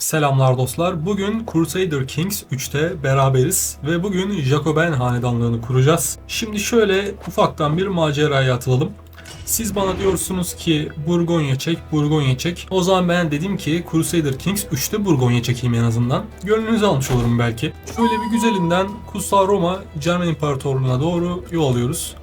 Selamlar dostlar. Bugün Crusader Kings 3'te beraberiz ve bugün Jacoben hanedanlığını kuracağız. Şimdi şöyle ufaktan bir maceraya atılalım. Siz bana diyorsunuz ki Burgonya çek, Burgonya çek. O zaman ben dedim ki Crusader Kings 3'te Burgonya çekeyim en azından. Gönlünüzü almış olurum belki. Şöyle bir güzelinden Kutsal Roma Cermen İmparatorluğu'na doğru yol alıyoruz.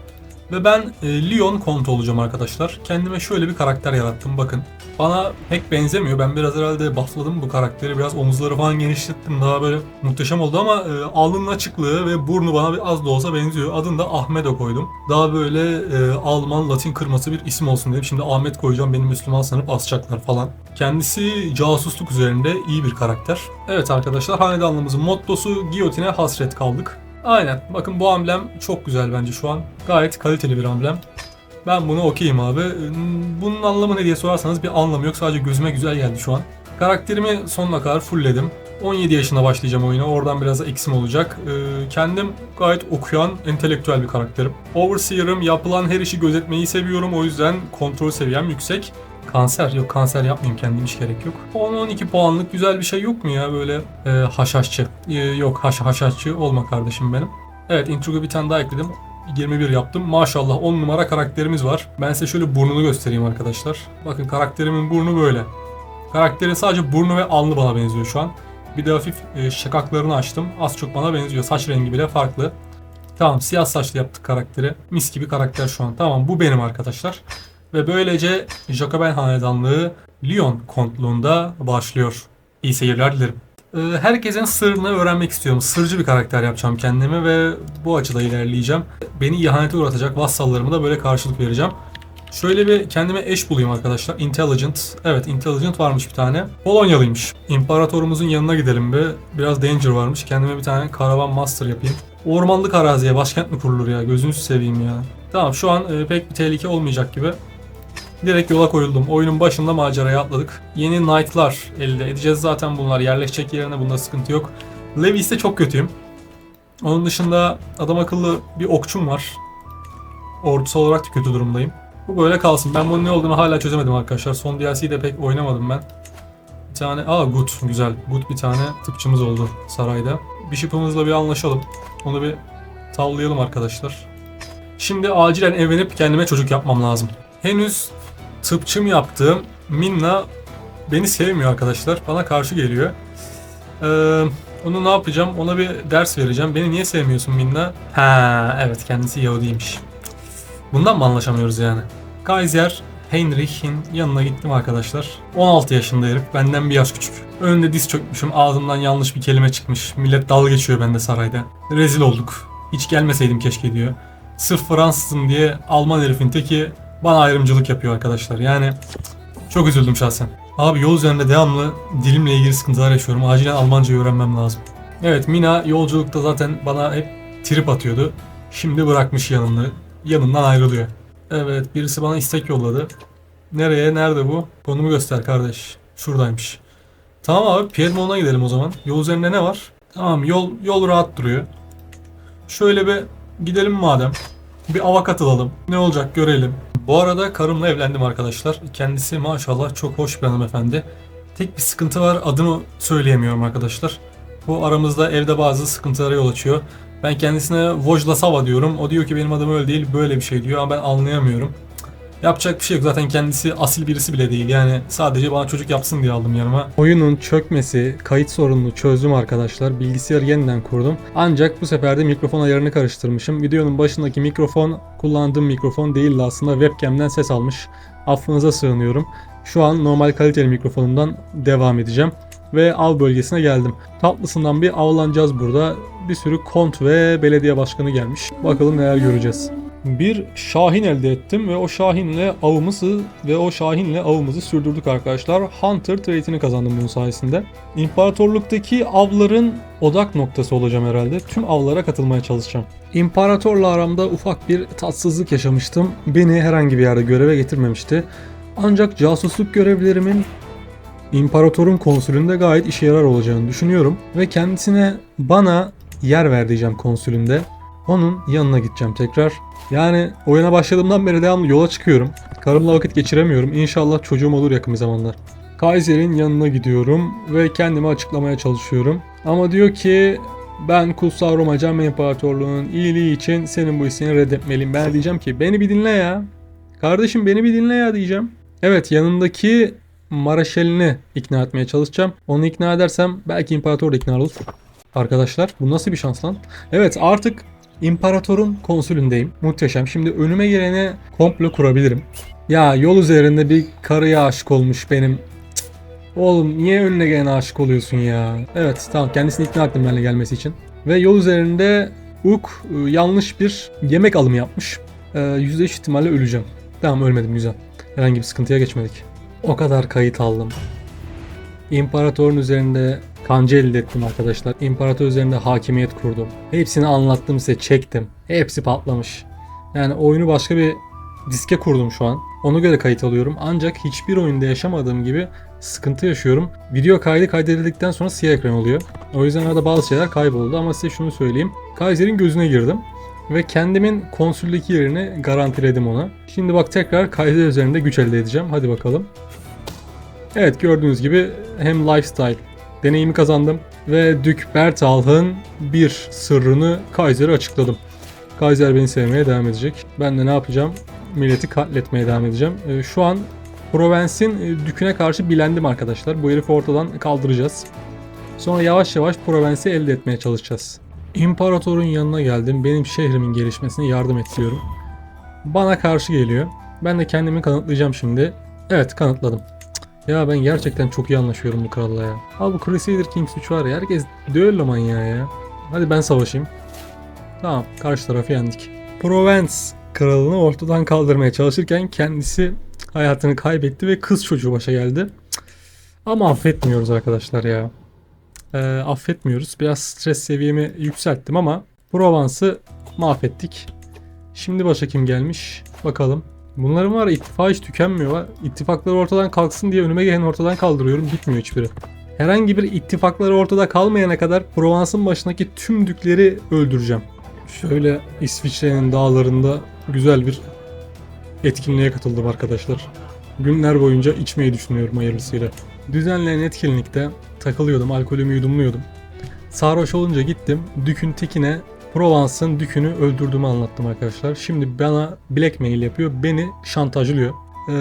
Ve ben e, Lyon Kont olacağım arkadaşlar. Kendime şöyle bir karakter yarattım bakın. Bana pek benzemiyor. Ben biraz herhalde buffladım bu karakteri. Biraz omuzları falan genişlettim. Daha böyle muhteşem oldu ama e, alnının açıklığı ve burnu bana bir az da olsa benziyor. Adını da Ahmet'e koydum. Daha böyle e, Alman, Latin kırması bir isim olsun dedim. Şimdi Ahmet koyacağım. Beni Müslüman sanıp asacaklar falan. Kendisi casusluk üzerinde iyi bir karakter. Evet arkadaşlar hanedanlığımızın mottosu giyotine hasret kaldık. Aynen. Bakın bu amblem çok güzel bence şu an. Gayet kaliteli bir amblem. Ben bunu okuyayım abi. Bunun anlamı ne diye sorarsanız bir anlamı yok. Sadece gözüme güzel geldi şu an. Karakterimi sonuna kadar fullledim. 17 yaşında başlayacağım oyuna. Oradan biraz eksim olacak. Ee, kendim gayet okuyan, entelektüel bir karakterim. Overseer'ım. Yapılan her işi gözetmeyi seviyorum. O yüzden kontrol seviyem yüksek. Kanser. Yok kanser yapmayayım kendim hiç gerek yok. 10-12 puanlık güzel bir şey yok mu ya böyle e, haşhaşçı? E, yok haş haşhaşçı olma kardeşim benim. Evet introga bir tane daha ekledim. 21 yaptım. Maşallah 10 numara karakterimiz var. Ben size şöyle burnunu göstereyim arkadaşlar. Bakın karakterimin burnu böyle. Karakterin sadece burnu ve alnı bana benziyor şu an. Bir de hafif e, şakaklarını açtım. Az çok bana benziyor. Saç rengi bile farklı. Tamam siyah saçlı yaptık karakteri. Mis gibi karakter şu an. Tamam bu benim arkadaşlar. Ve böylece Jacoben Hanedanlığı Lyon Kontluğunda başlıyor. İyi seyirler dilerim. Ee, Herkesin sırrını öğrenmek istiyorum. Sırcı bir karakter yapacağım kendime ve bu açıda ilerleyeceğim. Beni ihanete uğratacak vassallarımı da böyle karşılık vereceğim. Şöyle bir kendime eş bulayım arkadaşlar. Intelligent. Evet Intelligent varmış bir tane. Polonyalıymış. İmparatorumuzun yanına gidelim be. Biraz danger varmış. Kendime bir tane karavan master yapayım. Ormanlık araziye başkent mi kurulur ya? Gözünüzü seveyim ya. Tamam şu an e, pek bir tehlike olmayacak gibi. Direkt yola koyuldum. Oyunun başında maceraya atladık. Yeni knight'lar elde edeceğiz zaten bunlar. Yerleşecek yerine bunda sıkıntı yok. Levis'te çok kötüyüm. Onun dışında adam akıllı bir okçum var. Ordusu olarak da kötü durumdayım. Bu böyle kalsın. Ben bunun ne olduğunu hala çözemedim arkadaşlar. Son DLC'yi de pek oynamadım ben. Bir tane, aa good, güzel. Good bir tane tıpçımız oldu sarayda. Bishop'ımızla bir anlaşalım. Onu bir tavlayalım arkadaşlar. Şimdi acilen evlenip kendime çocuk yapmam lazım. Henüz tıpçım yaptığım Minna beni sevmiyor arkadaşlar. Bana karşı geliyor. Ee, onu ne yapacağım? Ona bir ders vereceğim. Beni niye sevmiyorsun Minna? Ha evet kendisi Yahudiymiş. Bundan mı anlaşamıyoruz yani? Kaiser Heinrich'in yanına gittim arkadaşlar. 16 yaşında herif. Benden bir yaş küçük. Önünde diz çökmüşüm. Ağzımdan yanlış bir kelime çıkmış. Millet dalga geçiyor bende sarayda. Rezil olduk. Hiç gelmeseydim keşke diyor. Sırf Fransızım diye Alman herifin teki bana ayrımcılık yapıyor arkadaşlar. Yani çok üzüldüm şahsen. Abi yol üzerinde devamlı dilimle ilgili sıkıntılar yaşıyorum. Acilen Almancayı öğrenmem lazım. Evet Mina yolculukta zaten bana hep trip atıyordu. Şimdi bırakmış yanını. Yanından ayrılıyor. Evet birisi bana istek yolladı. Nereye? Nerede bu? Konumu göster kardeş. Şuradaymış. Tamam abi Piedmont'a gidelim o zaman. Yol üzerinde ne var? Tamam yol yol rahat duruyor. Şöyle bir gidelim madem. Bir ava katılalım. Ne olacak görelim. Bu arada karımla evlendim arkadaşlar. Kendisi maşallah çok hoş bir hanımefendi. Tek bir sıkıntı var adını söyleyemiyorum arkadaşlar. Bu aramızda evde bazı sıkıntılara yol açıyor. Ben kendisine Vojlasava diyorum. O diyor ki benim adım öyle değil böyle bir şey diyor ama ben anlayamıyorum. Yapacak bir şey yok. Zaten kendisi asil birisi bile değil. Yani sadece bana çocuk yapsın diye aldım yanıma. Oyunun çökmesi, kayıt sorununu çözdüm arkadaşlar. Bilgisayarı yeniden kurdum. Ancak bu sefer de mikrofon ayarını karıştırmışım. Videonun başındaki mikrofon kullandığım mikrofon değildi aslında. Webcam'den ses almış. Affınıza sığınıyorum. Şu an normal kaliteli mikrofonumdan devam edeceğim. Ve av bölgesine geldim. Tatlısından bir avlanacağız burada. Bir sürü kont ve belediye başkanı gelmiş. Bakalım neler göreceğiz bir şahin elde ettim ve o şahinle avımızı ve o şahinle avımızı sürdürdük arkadaşlar. Hunter traitini kazandım bunun sayesinde. İmparatorluktaki avların odak noktası olacağım herhalde. Tüm avlara katılmaya çalışacağım. İmparatorla aramda ufak bir tatsızlık yaşamıştım. Beni herhangi bir yerde göreve getirmemişti. Ancak casusluk görevlerimin İmparatorun konsülünde gayet işe yarar olacağını düşünüyorum. Ve kendisine bana yer ver diyeceğim konsülünde. Onun yanına gideceğim tekrar. Yani oyuna başladığımdan beri devamlı yola çıkıyorum. Karımla vakit geçiremiyorum. İnşallah çocuğum olur yakın bir zamanlar. Kaiser'in yanına gidiyorum ve kendimi açıklamaya çalışıyorum. Ama diyor ki ben Kutsal Roma Cem İmparatorluğu'nun iyiliği için senin bu isteğini reddetmeliyim. Ben diyeceğim ki beni bir dinle ya. Kardeşim beni bir dinle ya diyeceğim. Evet yanındaki Maraşelini ikna etmeye çalışacağım. Onu ikna edersem belki imparator da ikna olur. Arkadaşlar bu nasıl bir şans lan? Evet artık imparatorun konsülündeyim. Muhteşem. Şimdi önüme gelene komplo kurabilirim. Ya yol üzerinde bir karıya aşık olmuş benim. Cık. Oğlum niye önüne gelene aşık oluyorsun ya? Evet tamam kendisini ikna ettim benimle gelmesi için. Ve yol üzerinde Uk e, yanlış bir yemek alımı yapmış. Ee, %3 ihtimalle öleceğim. Tamam ölmedim güzel. Herhangi bir sıkıntıya geçmedik. O kadar kayıt aldım. İmparatorun üzerinde kancı elde ettim arkadaşlar. İmparator üzerinde hakimiyet kurdum. Hepsini anlattım size çektim. Hepsi patlamış. Yani oyunu başka bir diske kurdum şu an. Ona göre kayıt alıyorum. Ancak hiçbir oyunda yaşamadığım gibi sıkıntı yaşıyorum. Video kaydı kaydedildikten sonra siyah ekran oluyor. O yüzden arada bazı şeyler kayboldu ama size şunu söyleyeyim. Kaiser'in gözüne girdim. Ve kendimin konsüldeki yerini garantiledim ona. Şimdi bak tekrar Kaiser üzerinde güç elde edeceğim. Hadi bakalım. Evet gördüğünüz gibi hem lifestyle deneyimi kazandım ve Dük Bertal'ın bir sırrını Kaiser'e açıkladım. Kaiser beni sevmeye devam edecek. Ben de ne yapacağım? Milleti katletmeye devam edeceğim. Ee, Şu an Provence'in e, Dük'üne karşı bilendim arkadaşlar. Bu herifi ortadan kaldıracağız. Sonra yavaş yavaş Provence'i elde etmeye çalışacağız. İmparatorun yanına geldim. Benim şehrimin gelişmesine yardım et diyorum. Bana karşı geliyor. Ben de kendimi kanıtlayacağım şimdi. Evet kanıtladım. Ya ben gerçekten çok iyi anlaşıyorum bu kralla ya. Abi bu Crusader Kings 3 var ya herkes düello manyağı ya. Hadi ben savaşayım. Tamam karşı tarafı yendik. Provence kralını ortadan kaldırmaya çalışırken kendisi hayatını kaybetti ve kız çocuğu başa geldi. Ama affetmiyoruz arkadaşlar ya. Ee, affetmiyoruz. Biraz stres seviyemi yükselttim ama Provence'ı mahvettik. Şimdi başa kim gelmiş? Bakalım. Bunların var ittifak hiç tükenmiyor. Var. İttifakları ortadan kalksın diye önüme gelen ortadan kaldırıyorum. Bitmiyor hiçbiri. Herhangi bir ittifakları ortada kalmayana kadar Provence'ın başındaki tüm dükleri öldüreceğim. Şöyle İsviçre'nin dağlarında güzel bir etkinliğe katıldım arkadaşlar. Günler boyunca içmeyi düşünüyorum hayırlısıyla. Düzenlenen etkinlikte takılıyordum, alkolümü yudumluyordum. Sarhoş olunca gittim, Dük'ün tekine Provence'ın Dük'ünü öldürdüğümü anlattım arkadaşlar. Şimdi bana blackmail yapıyor, beni şantajlıyor. Ee,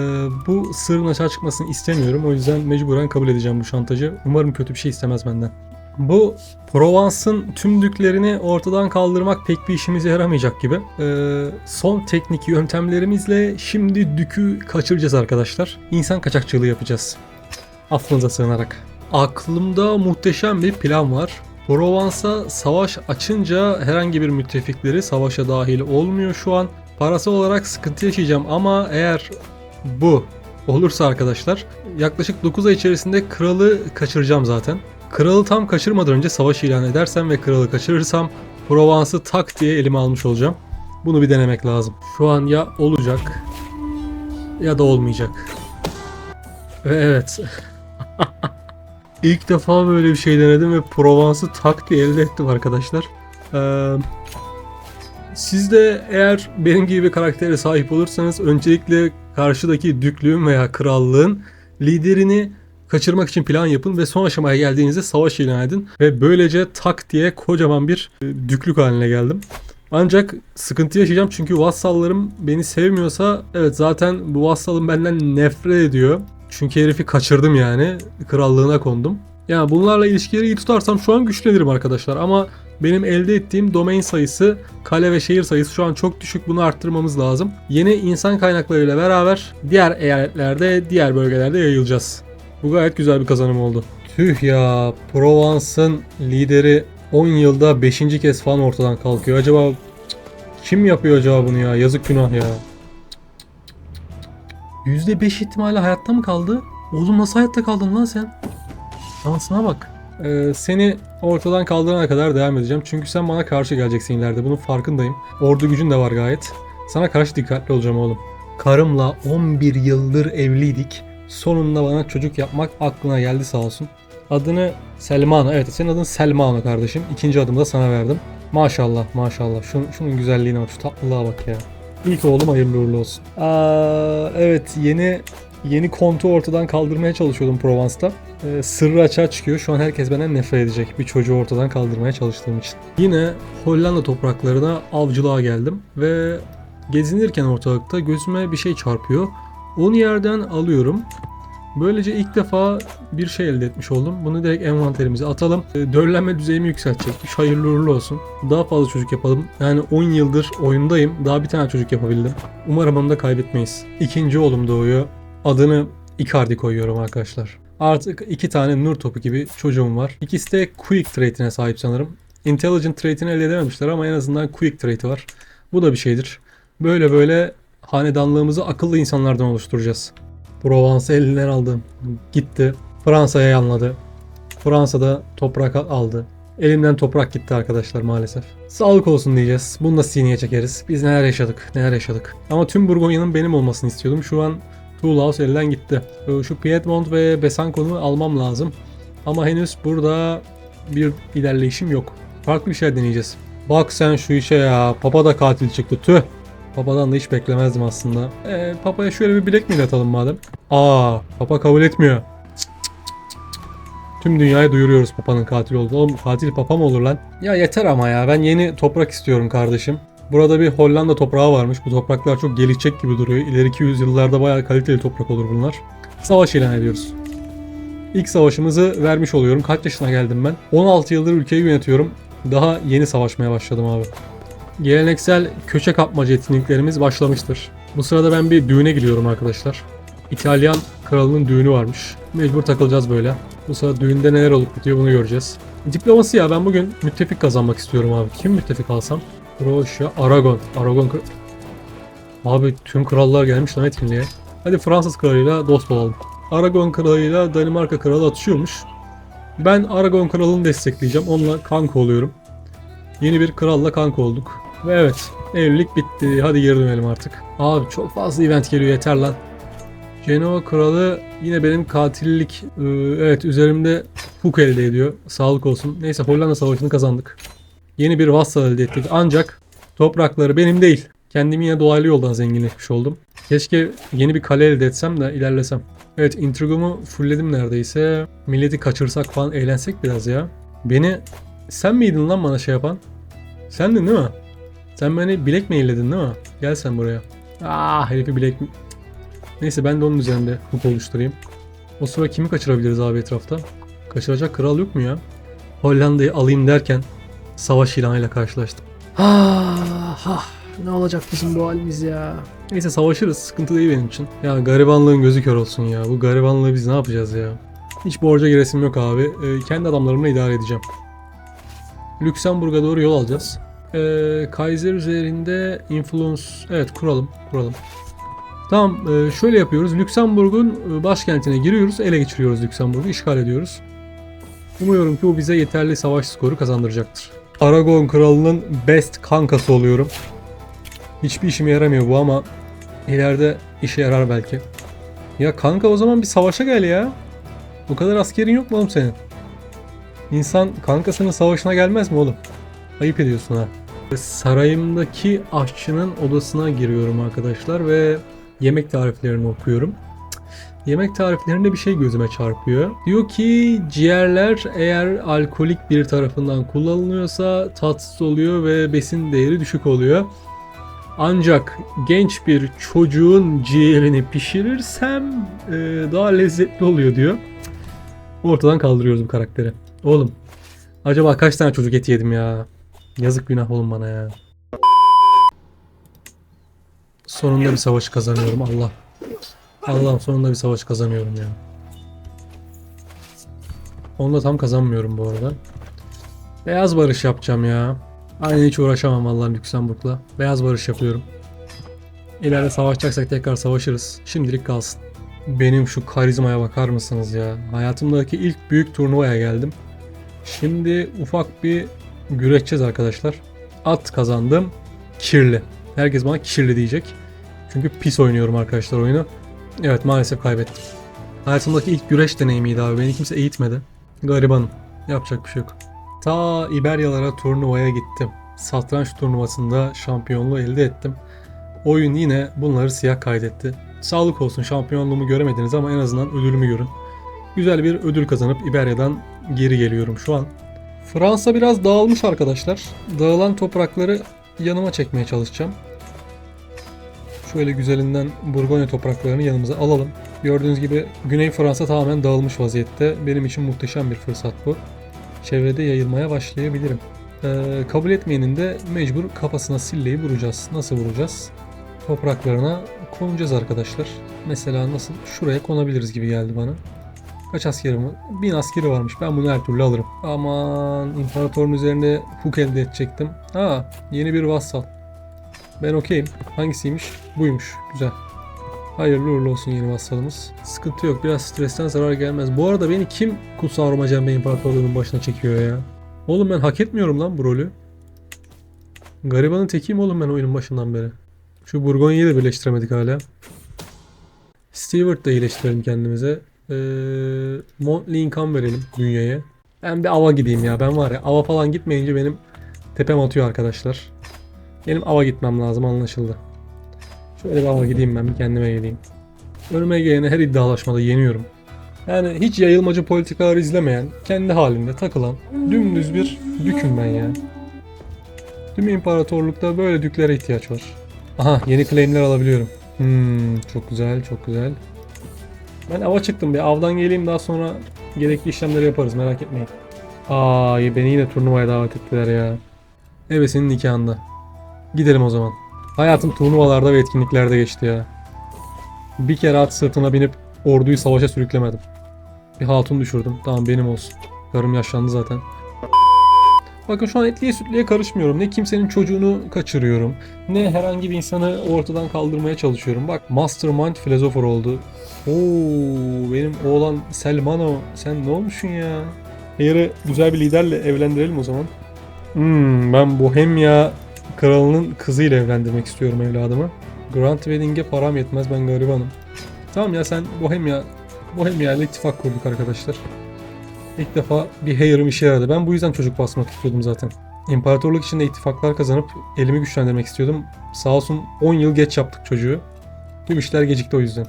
bu sırrın açığa çıkmasını istemiyorum. O yüzden mecburen kabul edeceğim bu şantajı. Umarım kötü bir şey istemez benden. Bu Provence'ın tüm düklerini ortadan kaldırmak pek bir işimize yaramayacak gibi. Ee, son teknik yöntemlerimizle şimdi dükü kaçıracağız arkadaşlar. İnsan kaçakçılığı yapacağız. Affınıza sığınarak. Aklımda muhteşem bir plan var. Provence'a savaş açınca herhangi bir müttefikleri savaşa dahil olmuyor şu an. Parası olarak sıkıntı yaşayacağım ama eğer bu olursa arkadaşlar yaklaşık 9 ay içerisinde kralı kaçıracağım zaten. Kralı tam kaçırmadan önce savaş ilan edersem ve kralı kaçırırsam Provence'ı tak diye elime almış olacağım. Bunu bir denemek lazım. Şu an ya olacak ya da olmayacak. Ve evet. İlk defa böyle bir şey denedim ve Provence'ı tak diye elde ettim arkadaşlar. Ee, siz de eğer benim gibi bir karaktere sahip olursanız öncelikle karşıdaki düklüğün veya krallığın liderini kaçırmak için plan yapın ve son aşamaya geldiğinizde savaş ilan edin ve böylece tak diye kocaman bir e, düklük haline geldim. Ancak sıkıntı yaşayacağım çünkü vassallarım beni sevmiyorsa evet zaten bu vassalım benden nefret ediyor. Çünkü herifi kaçırdım yani. Krallığına kondum. Yani bunlarla ilişkileri iyi tutarsam şu an güçlenirim arkadaşlar ama benim elde ettiğim domain sayısı, kale ve şehir sayısı şu an çok düşük. Bunu arttırmamız lazım. Yeni insan kaynaklarıyla beraber diğer eyaletlerde, diğer bölgelerde yayılacağız. Bu gayet güzel bir kazanım oldu. Tüh ya, Provence'ın lideri 10 yılda 5. kez falan ortadan kalkıyor. Acaba kim yapıyor acaba bunu ya? Yazık günah ya. %5 ihtimalle hayatta mı kaldı? Oğlum nasıl hayatta kaldın lan sen? Şansına bak. Ee, seni ortadan kaldırana kadar devam edeceğim. Çünkü sen bana karşı geleceksin ileride. Bunun farkındayım. Ordu gücün de var gayet. Sana karşı dikkatli olacağım oğlum. Karımla 11 yıldır evliydik. Sonunda bana çocuk yapmak aklına geldi sağ olsun. Adını Selmano. Evet senin adın Selmano kardeşim. İkinci adımı da sana verdim. Maşallah maşallah. Şunun, şunun güzelliğine bak. Şu tatlılığa bak ya. İlk oğlum hayırlı uğurlu olsun. Aa, evet yeni yeni kontu ortadan kaldırmaya çalışıyordum Provence'da. Ee, sırrı açığa çıkıyor. Şu an herkes benden nefret edecek bir çocuğu ortadan kaldırmaya çalıştığım için. Yine Hollanda topraklarına avcılığa geldim ve gezinirken ortalıkta gözüme bir şey çarpıyor. Onu yerden alıyorum. Böylece ilk defa bir şey elde etmiş oldum. Bunu direkt envanterimize atalım. E, Döllenme düzeyimi yükseltecekmiş. Hayırlı uğurlu olsun. Daha fazla çocuk yapalım. Yani 10 yıldır oyundayım. Daha bir tane çocuk yapabildim. Umarım onu da kaybetmeyiz. İkinci oğlum doğuyor. Adını Icardi koyuyorum arkadaşlar. Artık iki tane nur topu gibi çocuğum var. İkisi de Quick Trait'ine sahip sanırım. Intelligent Trait'ini elde edememişler ama en azından Quick Trait'i var. Bu da bir şeydir. Böyle böyle hanedanlığımızı akıllı insanlardan oluşturacağız. Provence'ı elinden aldı. Gitti. Fransa'ya yanladı. Fransa'da toprak aldı. Elimden toprak gitti arkadaşlar maalesef. Sağlık olsun diyeceğiz. Bunu da sineye çekeriz. Biz neler yaşadık, neler yaşadık. Ama tüm Burgonya'nın benim olmasını istiyordum. Şu an Toulouse elden gitti. Şu Piedmont ve Besançon'u almam lazım. Ama henüz burada bir ilerleyişim yok. Farklı bir şey deneyeceğiz. Bak sen şu işe ya. Papa da katil çıktı. Tüh. Papa'dan da hiç beklemezdim aslında. Ee, Papa'ya şöyle bir bilek mi atalım madem? Aa, Papa kabul etmiyor. Tüm dünyaya duyuruyoruz Papa'nın katil olduğunu. Oğlum katil Papa mı olur lan? Ya yeter ama ya. Ben yeni toprak istiyorum kardeşim. Burada bir Hollanda toprağı varmış. Bu topraklar çok gelişecek gibi duruyor. İleriki yüzyıllarda bayağı kaliteli toprak olur bunlar. Savaş ilan ediyoruz. İlk savaşımızı vermiş oluyorum. Kaç yaşına geldim ben? 16 yıldır ülkeyi yönetiyorum. Daha yeni savaşmaya başladım abi. Geleneksel köçe kapmaca etkinliklerimiz başlamıştır. Bu sırada ben bir düğüne gidiyorum arkadaşlar. İtalyan kralının düğünü varmış. Mecbur takılacağız böyle. Bu sırada düğünde neler olup bitiyor bunu göreceğiz. Diplomasi ya ben bugün müttefik kazanmak istiyorum abi. Kim müttefik alsam? Prusya, Aragon. Aragon Abi tüm krallar gelmiş lan etkinliğe. Hadi Fransız kralıyla dost olalım. Aragon kralıyla Danimarka kralı atışıyormuş. Ben Aragon kralını destekleyeceğim. Onunla kanka oluyorum. Yeni bir kralla kanka olduk. Ve evet evlilik bitti. Hadi geri dönelim artık. Abi çok fazla event geliyor yeter lan. Genova kralı yine benim katillik e, evet üzerimde huk elde ediyor. Sağlık olsun. Neyse Hollanda savaşını kazandık. Yeni bir vassal elde ettik. Ancak toprakları benim değil. Kendimi yine dolaylı yoldan zenginleşmiş oldum. Keşke yeni bir kale elde etsem de ilerlesem. Evet intrigumu fullledim neredeyse. Milleti kaçırsak falan eğlensek biraz ya. Beni sen miydin lan bana şey yapan? Sendin değil mi? Sen beni bilek meyilledin değil mi? Gel sen buraya. Ah herifi bilek mi... Neyse ben de onun üzerinde huk oluşturayım. O sıra kimi kaçırabiliriz abi etrafta? Kaçıracak kral yok mu ya? Hollanda'yı alayım derken savaş ilanıyla karşılaştım. Ah, ah, ne olacak bizim bu halimiz ya? Neyse savaşırız. Sıkıntı değil benim için. Ya garibanlığın gözü kör olsun ya. Bu garibanlığı biz ne yapacağız ya? Hiç borca giresim yok abi. Ee, kendi adamlarımla idare edeceğim. Lüksemburg'a doğru yol alacağız. Ee, Kaiser üzerinde influence... Evet kuralım. Kuralım. Tamam e, şöyle yapıyoruz. Lüksemburg'un e, başkentine giriyoruz. Ele geçiriyoruz Lüksemburg'u. işgal ediyoruz. Umuyorum ki bu bize yeterli savaş skoru kazandıracaktır. Aragon kralının best kankası oluyorum. Hiçbir işime yaramıyor bu ama ileride işe yarar belki. Ya kanka o zaman bir savaşa gel ya. Bu kadar askerin yok mu oğlum senin? İnsan kankasının savaşına gelmez mi oğlum? Ayıp ediyorsun ha. Sarayımdaki aşçının odasına giriyorum arkadaşlar ve yemek tariflerini okuyorum. Yemek tariflerinde bir şey gözüme çarpıyor. Diyor ki ciğerler eğer alkolik bir tarafından kullanılıyorsa tatsız oluyor ve besin değeri düşük oluyor. Ancak genç bir çocuğun ciğerini pişirirsem e, daha lezzetli oluyor diyor. Ortadan kaldırıyoruz bu karakteri. Oğlum acaba kaç tane çocuk eti yedim ya? Yazık günah oğlum bana ya. Sonunda bir savaşı kazanıyorum Allah. Allah'ım sonunda bir savaş kazanıyorum ya. Onu da tam kazanmıyorum bu arada. Beyaz barış yapacağım ya. Aynen hiç uğraşamam vallahi Lüksemburg'la. Beyaz barış yapıyorum. İleride savaşacaksak tekrar savaşırız. Şimdilik kalsın. Benim şu karizmaya bakar mısınız ya? Hayatımdaki ilk büyük turnuvaya geldim. Şimdi ufak bir güreşeceğiz arkadaşlar. At kazandım. Kirli. Herkes bana kirli diyecek. Çünkü pis oynuyorum arkadaşlar oyunu. Evet maalesef kaybettim. Hayatımdaki ilk güreş deneyimiydi abi. Beni kimse eğitmedi. Garibanım. Yapacak bir şey yok. Ta İberyalara turnuvaya gittim. Satranç turnuvasında şampiyonluğu elde ettim. Oyun yine bunları siyah kaydetti. sağlık olsun şampiyonluğumu göremediniz ama en azından ödülümü görün. Güzel bir ödül kazanıp İberya'dan geri geliyorum şu an. Fransa biraz dağılmış arkadaşlar. Dağılan toprakları yanıma çekmeye çalışacağım. Şöyle güzelinden Burgonya topraklarını yanımıza alalım. Gördüğünüz gibi Güney Fransa tamamen dağılmış vaziyette. Benim için muhteşem bir fırsat bu. Çevrede yayılmaya başlayabilirim. Ee, kabul etmeyenin de mecbur kafasına silleyi vuracağız. Nasıl vuracağız? Topraklarına konacağız arkadaşlar. Mesela nasıl? Şuraya konabiliriz gibi geldi bana. Kaç askeri var? Bin askeri varmış. Ben bunu her türlü alırım. Aman imparatorun üzerinde huk elde edecektim. Ha yeni bir vassal. Ben okeyim. Hangisiymiş? Buymuş. Güzel. Hayırlı uğurlu olsun yeni vassalımız. Sıkıntı yok. Biraz stresten zarar gelmez. Bu arada beni kim Kutsal Roma Cembe İmparatorluğu'nun başına çekiyor ya? Oğlum ben hak etmiyorum lan bu rolü. Garibanın tekiyim oğlum ben oyunun başından beri. Şu Burgonya'yı da birleştiremedik hala. Stewart da iyileştirelim kendimize. Ee, Montly income verelim dünyaya. Ben bir ava gideyim ya. Ben var ya ava falan gitmeyince benim tepem atıyor arkadaşlar. Benim ava gitmem lazım anlaşıldı. Şöyle bir ava gideyim ben bir kendime geleyim. Önüme geleni her iddialaşmada yeniyorum. Yani hiç yayılmacı politikalar izlemeyen, kendi halinde takılan dümdüz bir düküm ben ya. Tüm imparatorlukta böyle düklere ihtiyaç var. Aha yeni claimler alabiliyorum. Hmm, çok güzel çok güzel. Ben ava çıktım bir avdan geleyim daha sonra gerekli işlemleri yaparız merak etmeyin. Aa beni yine turnuvaya davet ettiler ya. Ebesinin nikahında. Gidelim o zaman. Hayatım turnuvalarda ve etkinliklerde geçti ya. Bir kere at sırtına binip orduyu savaşa sürüklemedim. Bir hatun düşürdüm. Tamam benim olsun. Karım yaşlandı zaten. Bakın şu an etliye sütlüye karışmıyorum. Ne kimsenin çocuğunu kaçırıyorum. Ne herhangi bir insanı ortadan kaldırmaya çalışıyorum. Bak mastermind filozofor oldu. Oo benim oğlan Selmano. Sen ne olmuşsun ya? Yarı güzel bir liderle evlendirelim o zaman. Hmm, ben Bohemia kralının kızıyla evlendirmek istiyorum evladımı. Grand Wedding'e param yetmez ben garibanım. Tamam ya sen Bohemia Bohemia ile ittifak kurduk arkadaşlar. İlk defa bir hayırım işe yaradı. Ben bu yüzden çocuk basmak istiyordum zaten. İmparatorluk içinde ittifaklar kazanıp elimi güçlendirmek istiyordum. Sağ olsun 10 yıl geç yaptık çocuğu. Tüm işler gecikti o yüzden.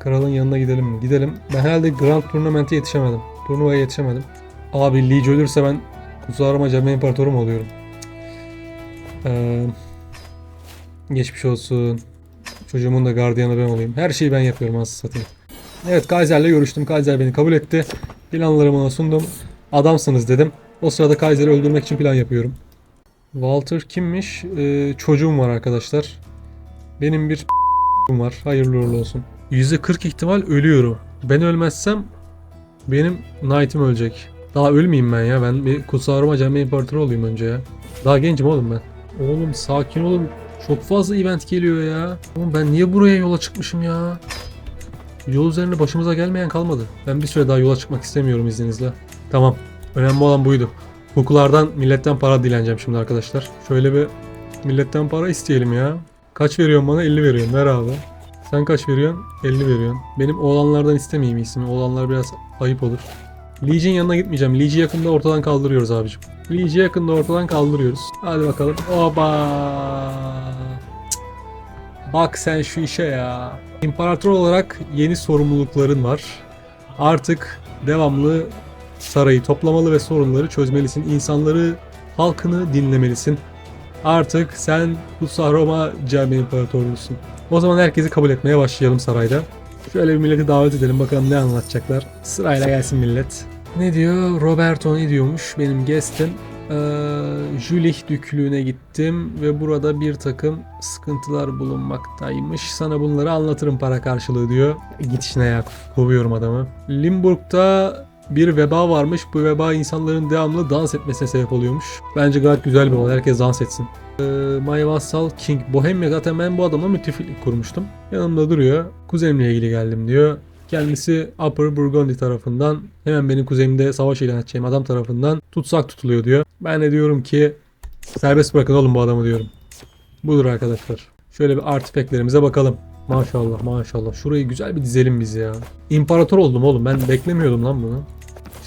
Kralın yanına gidelim mi? Gidelim. Ben herhalde Grand Tournament'e yetişemedim. Turnuvaya yetişemedim. Abi Liege ölürse ben Kutsal Roma Cembe İmparatoru mu oluyorum? Ee, geçmiş olsun. Çocuğumun da gardiyanı ben olayım. Her şeyi ben yapıyorum aslında satayım. Evet Kaiser'le görüştüm. Kaiser beni kabul etti. Planlarımı ona sundum. Adamsınız dedim. O sırada Kaiser'i öldürmek için plan yapıyorum. Walter kimmiş? Ee, çocuğum var arkadaşlar. Benim bir var. Hayırlı uğurlu olsun. %40 ihtimal ölüyorum. Ben ölmezsem benim Knight'im ölecek. Daha ölmeyeyim ben ya. Ben bir Kutsal Roma Cembe İmparatoru olayım önce ya. Daha gencim oğlum ben. Oğlum sakin olun. Çok fazla event geliyor ya. Oğlum ben niye buraya yola çıkmışım ya? Yol üzerinde başımıza gelmeyen kalmadı. Ben bir süre daha yola çıkmak istemiyorum izninizle. Tamam. Önemli olan buydu. Hukulardan milletten para dileneceğim şimdi arkadaşlar. Şöyle bir milletten para isteyelim ya. Kaç veriyorsun bana? 50 veriyorsun. Ver abi. Sen kaç veriyorsun? 50 veriyorsun. Benim oğlanlardan istemeyeyim ismi. Oğlanlar biraz ayıp olur. Liege'in yanına gitmeyeceğim. Liege'i yakında ortadan kaldırıyoruz abicim. Liege'i yakında ortadan kaldırıyoruz. Hadi bakalım. Oba. Bak sen şu işe ya. İmparator olarak yeni sorumlulukların var. Artık devamlı sarayı toplamalı ve sorunları çözmelisin. İnsanları, halkını dinlemelisin. Artık sen Kutsal Roma Cami İmparatorluğusun. O zaman herkesi kabul etmeye başlayalım sarayda. Şöyle bir milleti davet edelim bakalım ne anlatacaklar. Sırayla gelsin millet. Ne diyor? Roberto ne diyormuş? Benim guest'im. Ee, Jülich Düklüğü'ne gittim ve burada bir takım sıkıntılar bulunmaktaymış. Sana bunları anlatırım para karşılığı diyor. Git işine ya kovuyorum adamı. Limburg'da bir veba varmış. Bu veba insanların devamlı dans etmesine sebep oluyormuş. Bence gayet güzel bir olay. Herkes dans etsin. Ee, My Vassal King Bohemia zaten ben bu adamla müttefiklik kurmuştum. Yanımda duruyor. Kuzenimle ilgili geldim diyor. Kendisi Upper Burgundy tarafından hemen benim kuzeyimde savaş ilan edeceğim adam tarafından tutsak tutuluyor diyor. Ben de diyorum ki serbest bırakın oğlum bu adamı diyorum. Budur arkadaşlar. Şöyle bir artifeklerimize bakalım. Maşallah maşallah. Şurayı güzel bir dizelim biz ya. İmparator oldum oğlum. Ben beklemiyordum lan bunu.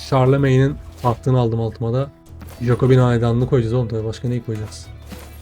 Charlemagne'in tahtını aldım altıma da. Jacobin hanedanını koyacağız oğlum tabii. Başka neyi koyacağız?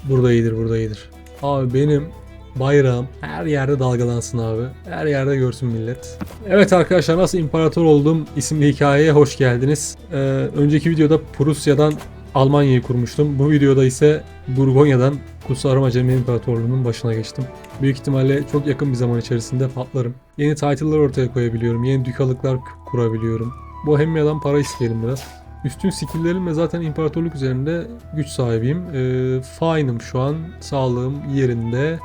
Burada iyidir burada iyidir. Abi benim bayrağım her yerde dalgalansın abi. Her yerde görsün millet. Evet arkadaşlar nasıl imparator oldum isimli hikayeye hoş geldiniz. Ee, önceki videoda Prusya'dan Almanya'yı kurmuştum. Bu videoda ise Burgonya'dan Kutsal Roma Cemil İmparatorluğu'nun başına geçtim. Büyük ihtimalle çok yakın bir zaman içerisinde patlarım. Yeni title'lar ortaya koyabiliyorum. Yeni dükalıklar kurabiliyorum. Bohemia'dan para isteyelim biraz. Üstün skilllerimle zaten imparatorluk üzerinde güç sahibiyim. Ee, fine'ım şu an. Sağlığım yerinde.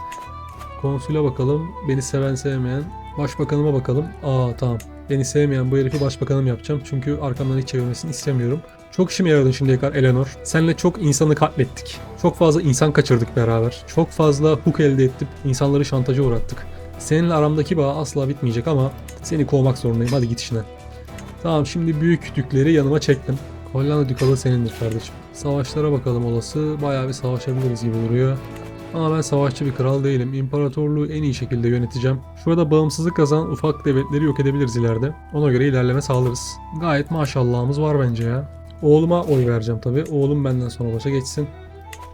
Konsüle bakalım. Beni seven sevmeyen. Başbakanıma bakalım. Aa tamam. Beni sevmeyen bu herifi başbakanım yapacağım. Çünkü arkamdan hiç çevirmesini istemiyorum. Çok işime yaradın şimdiye kadar Eleanor. Seninle çok insanı katlettik. Çok fazla insan kaçırdık beraber. Çok fazla hook elde ettik. İnsanları şantaja uğrattık. Seninle aramdaki bağ asla bitmeyecek ama seni kovmak zorundayım. Hadi git işine. Tamam şimdi büyük dükleri yanıma çektim. Hollanda dükalı senindir kardeşim. Savaşlara bakalım olası. Bayağı bir savaşabiliriz gibi duruyor. Ama ben savaşçı bir kral değilim. İmparatorluğu en iyi şekilde yöneteceğim. Şurada bağımsızlık kazanan ufak devletleri yok edebiliriz ileride. Ona göre ilerleme sağlarız. Gayet maşallahımız var bence ya. Oğluma oy vereceğim tabi. Oğlum benden sonra başa geçsin.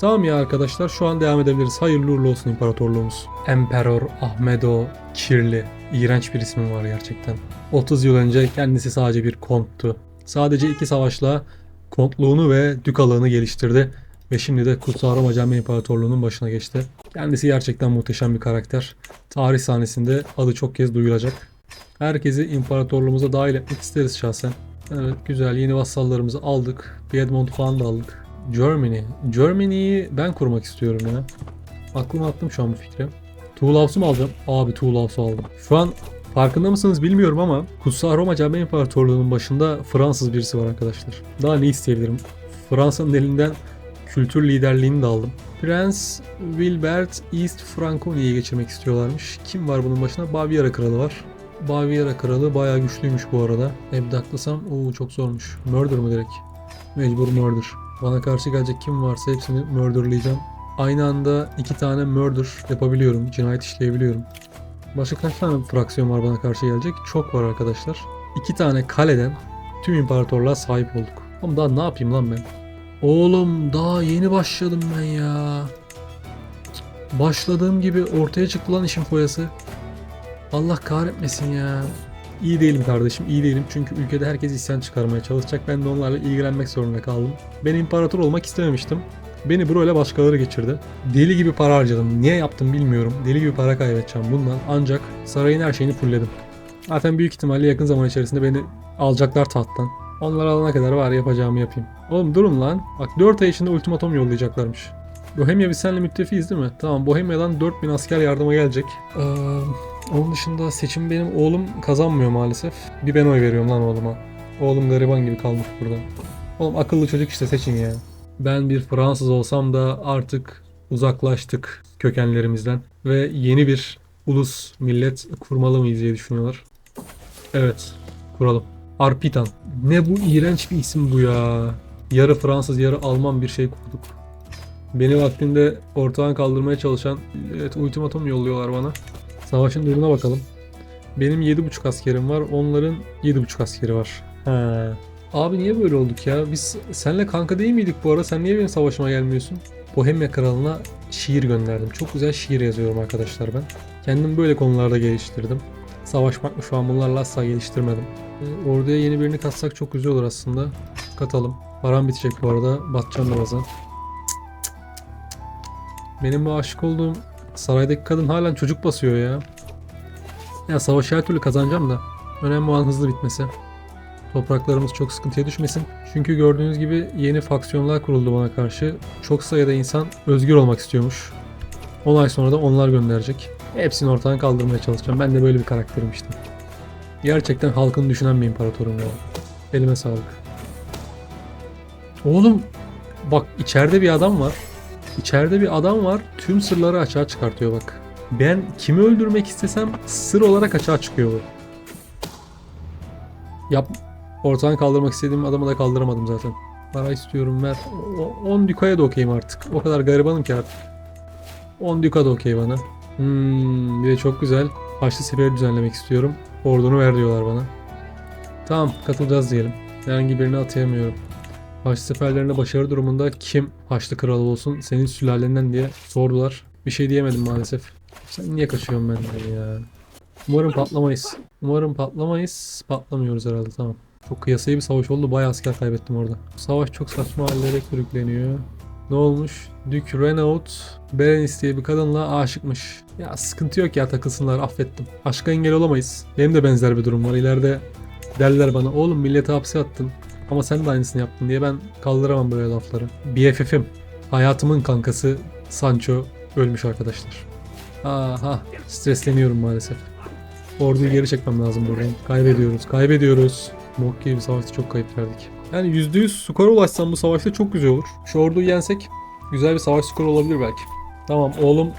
Tamam ya arkadaşlar şu an devam edebiliriz. Hayırlı uğurlu olsun imparatorluğumuz. Emperor Ahmedo Kirli. İğrenç bir ismi var gerçekten. 30 yıl önce kendisi sadece bir konttu. Sadece iki savaşla kontluğunu ve dükalığını geliştirdi. Ve şimdi de Kutsal Roma Cami İmparatorluğu'nun başına geçti. Kendisi gerçekten muhteşem bir karakter. Tarih sahnesinde adı çok kez duyulacak. Herkesi imparatorluğumuza dahil etmek isteriz şahsen. Evet güzel yeni vassallarımızı aldık. Piedmont falan da aldık. Germany. Germany'yi ben kurmak istiyorum ya. Aklıma attım şu an bu fikri. Toulous'u mu alacağım? Abi Toulous'u aldım. Şu an farkında mısınız bilmiyorum ama Kutsal Roma Cami İmparatorluğu'nun başında Fransız birisi var arkadaşlar. Daha ne isteyebilirim? Fransa'nın elinden kültür liderliğini de aldım. Prens Wilbert East Franconi'yi geçirmek istiyorlarmış. Kim var bunun başına? Baviera Kralı var. Baviera Kralı bayağı güçlüymüş bu arada. Ebdaklasam ooo çok zormuş. Murder mı direkt? Mecbur murder. Bana karşı gelecek kim varsa hepsini murderlayacağım. Aynı anda iki tane murder yapabiliyorum. Cinayet işleyebiliyorum. Başka kaç tane fraksiyon var bana karşı gelecek? Çok var arkadaşlar. İki tane kaleden tüm imparatorluğa sahip olduk. Ama daha ne yapayım lan ben? Oğlum daha yeni başladım ben ya. Başladığım gibi ortaya çıktı lan işin foyası. Allah kahretmesin ya. İyi değilim kardeşim, iyi değilim. Çünkü ülkede herkes isyan çıkarmaya çalışacak. Ben de onlarla ilgilenmek zorunda kaldım. Ben imparator olmak istememiştim. Beni burayla başkaları geçirdi. Deli gibi para harcadım. Niye yaptım bilmiyorum. Deli gibi para kaybedeceğim bundan. Ancak sarayın her şeyini fullledim. Zaten büyük ihtimalle yakın zaman içerisinde beni alacaklar tahttan. Onlar alana kadar var yapacağımı yapayım. Oğlum durun lan. Bak 4 ay içinde ultimatom yollayacaklarmış. Bohemia biz seninle müttefiyiz değil mi? Tamam Bohemia'dan 4000 asker yardıma gelecek. Ee, onun dışında seçim benim oğlum kazanmıyor maalesef. Bir ben oy veriyorum lan oğluma. Oğlum gariban gibi kalmış burada. Oğlum akıllı çocuk işte seçin ya. Ben bir Fransız olsam da artık uzaklaştık kökenlerimizden. Ve yeni bir ulus millet kurmalı mıyız diye düşünüyorlar. Evet kuralım. Arpitan. Ne bu iğrenç bir isim bu ya. Yarı Fransız yarı Alman bir şey kurduk. Beni vaktinde ortadan kaldırmaya çalışan evet ultimatum yolluyorlar bana. Savaşın durumuna bakalım. Benim 7.5 askerim var. Onların 7.5 askeri var. He. Abi niye böyle olduk ya? Biz senle kanka değil miydik bu ara? Sen niye benim savaşıma gelmiyorsun? Bohemia Kralı'na şiir gönderdim. Çok güzel şiir yazıyorum arkadaşlar ben. Kendim böyle konularda geliştirdim. Savaşmak mı şu an bunlarla asla geliştirmedim. Ee, Orduya yeni birini katsak çok güzel olur aslında. Katalım. Param bitecek bu arada. Batacağım birazdan. Benim bu aşık olduğum saraydaki kadın halen çocuk basıyor ya. Ya savaşı her türlü kazanacağım da. Önemli olan hızlı bitmesi. Topraklarımız çok sıkıntıya düşmesin. Çünkü gördüğünüz gibi yeni faksiyonlar kuruldu bana karşı. Çok sayıda insan özgür olmak istiyormuş. 10 ay sonra da onlar gönderecek. Hepsini ortadan kaldırmaya çalışacağım. Ben de böyle bir karakterim işte. Gerçekten halkını düşünen bir imparatorum ya. Elime sağlık. Oğlum bak içeride bir adam var. İçeride bir adam var. Tüm sırları açığa çıkartıyor bak. Ben kimi öldürmek istesem sır olarak açığa çıkıyor bu. Yap. Ortadan kaldırmak istediğim adamı da kaldıramadım zaten. Para istiyorum ver. 10 dükaya da okeyim artık. O kadar garibanım ki artık. 10 düka da okey bana. Hmm, bir de çok güzel. Haçlı seferi düzenlemek istiyorum. Ordunu ver diyorlar bana. Tamam katılacağız diyelim. Herhangi birini atayamıyorum. Haçlı seferlerinde başarı durumunda kim Haçlı kralı olsun senin sülalenden diye sordular. Bir şey diyemedim maalesef. Sen niye kaçıyorsun benden ya? Umarım patlamayız. Umarım patlamayız. Patlamıyoruz herhalde tamam. Çok kıyasaya bir savaş oldu. Bayağı asker kaybettim orada. Savaş çok saçma hallere sürükleniyor. Ne olmuş? Duke Renaud Berenice diye bir kadınla aşıkmış. Ya sıkıntı yok ya takılsınlar affettim. Aşka engel olamayız. Benim de benzer bir durum var. İleride derler bana oğlum milleti hapse attın. Ama sen de aynısını yaptın diye ben kaldıramam böyle lafları. BFF'im. Hayatımın kankası Sancho ölmüş arkadaşlar. Aha stresleniyorum maalesef. Orduyu geri çekmem lazım buradan. Kaybediyoruz, kaybediyoruz. Mok gibi savaşta çok kayıp verdik. Yani %100 skora ulaşsam bu savaşta çok güzel olur. Şu orduyu yensek güzel bir savaş skoru olabilir belki. Tamam oğlum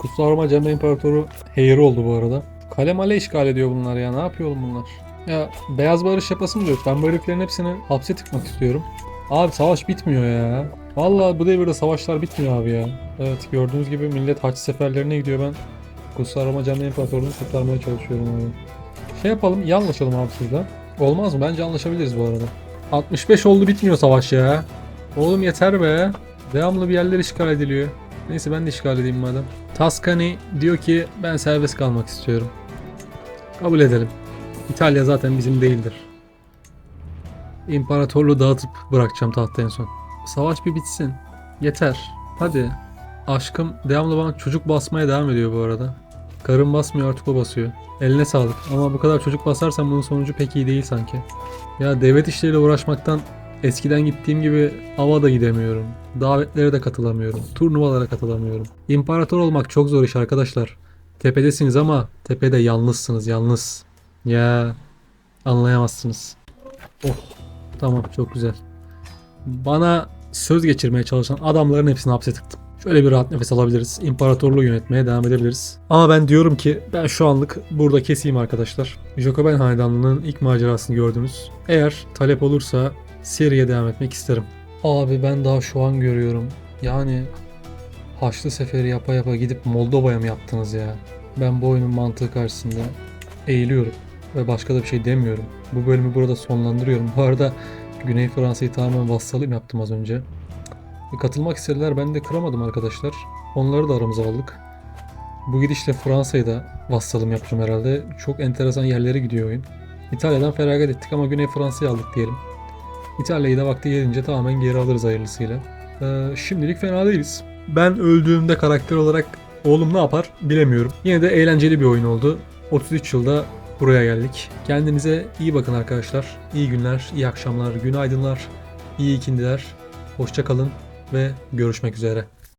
Kutsal Roma Cemre İmparatoru heyri oldu bu arada. Kale male işgal ediyor bunlar ya. Ne yapıyor oğlum bunlar? Ya beyaz barış yapasın diyor. Ben bu heriflerin hepsini hapse tıkmak istiyorum. Abi savaş bitmiyor ya. Vallahi bu devirde savaşlar bitmiyor abi ya. Evet gördüğünüz gibi millet haç seferlerine gidiyor ben. Kutsal Roma Cemre İmparatorluğu'nu kurtarmaya çalışıyorum abi. Şey yapalım iyi anlaşalım abi sizle. Olmaz mı? Bence anlaşabiliriz bu arada. 65 oldu bitmiyor savaş ya. Oğlum yeter be. Devamlı bir yerler işgal ediliyor. Neyse ben de işgal edeyim madem. Tuscany diyor ki ben serbest kalmak istiyorum. Kabul edelim. İtalya zaten bizim değildir. İmparatorluğu dağıtıp bırakacağım tahta en son. Savaş bir bitsin. Yeter. Hadi. Aşkım devamlı bana çocuk basmaya devam ediyor bu arada. Karım basmıyor artık o basıyor. Eline sağlık. Ama bu kadar çocuk basarsan bunun sonucu pek iyi değil sanki. Ya devlet işleriyle uğraşmaktan eskiden gittiğim gibi ava da gidemiyorum. Davetlere de katılamıyorum. Turnuvalara katılamıyorum. İmparator olmak çok zor iş arkadaşlar. Tepedesiniz ama tepede yalnızsınız yalnız. Ya anlayamazsınız. Oh tamam çok güzel. Bana söz geçirmeye çalışan adamların hepsini hapse tıktım. Şöyle bir rahat nefes alabiliriz. İmparatorluğu yönetmeye devam edebiliriz. Ama ben diyorum ki ben şu anlık burada keseyim arkadaşlar. Jacoben Hanedanlığı'nın ilk macerasını gördünüz. Eğer talep olursa seriye devam etmek isterim. Abi ben daha şu an görüyorum. Yani Haçlı seferi yapa yapa gidip Moldova'ya mı yaptınız ya? Ben bu oyunun mantığı karşısında eğiliyorum ve başka da bir şey demiyorum. Bu bölümü burada sonlandırıyorum. Bu arada Güney Fransa'yı tamamen vassalım yaptım az önce. E, Katılmak istediler ben de kıramadım arkadaşlar. Onları da aramıza aldık. Bu gidişle Fransa'yı da vassalım yapacağım herhalde. Çok enteresan yerlere gidiyor oyun. İtalya'dan feragat ettik ama Güney Fransa'yı aldık diyelim. İtalya'yı da vakti gelince tamamen geri alırız hayırlısıyla. Ee, şimdilik fena değiliz. Ben öldüğümde karakter olarak oğlum ne yapar bilemiyorum. Yine de eğlenceli bir oyun oldu. 33 yılda buraya geldik. Kendinize iyi bakın arkadaşlar. İyi günler, iyi akşamlar, günaydınlar, iyi ikindiler. Hoşça kalın ve görüşmek üzere.